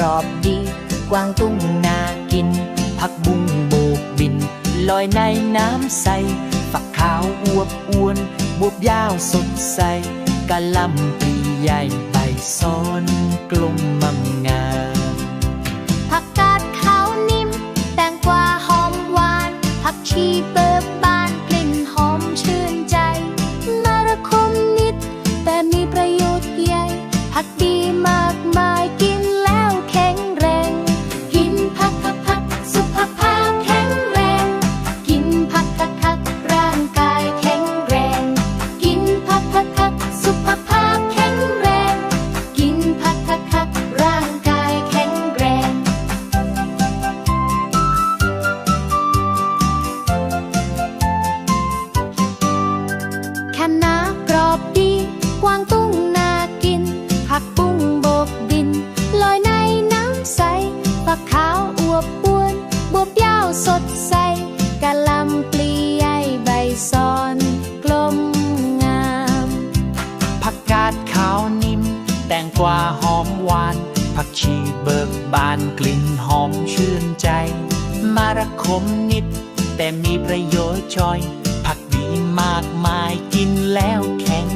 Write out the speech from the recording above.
รอบดี กวางตุ้งนากิน ผักบุ้งโบกบิน ลอยในน้ำใส ฝักขาวอวบอ้วน บวบยาวสดใสกะล่ำปลีใหญ่ใบซ้อนกลมมังงาผักกาดขาวนิ่ม แตงกวาหอมหวาน ผักชีเบิกบานกลิ่นหอมชื่นใจมะระคมนิด แต่มีประโยชน์ใหญ่ผักดี สดใสกะหลำปลีใหญ่ใบซ้อนกลมงาม ผักกาดขาวนิ่ม แตงกวาหอมหวาน ผักชีเบิกบานกลิ่นหอมชื่นใจ มาระคมนิด แต่มีประโยชน์ชอย ผักดีมากมายกินแล้วแข็ง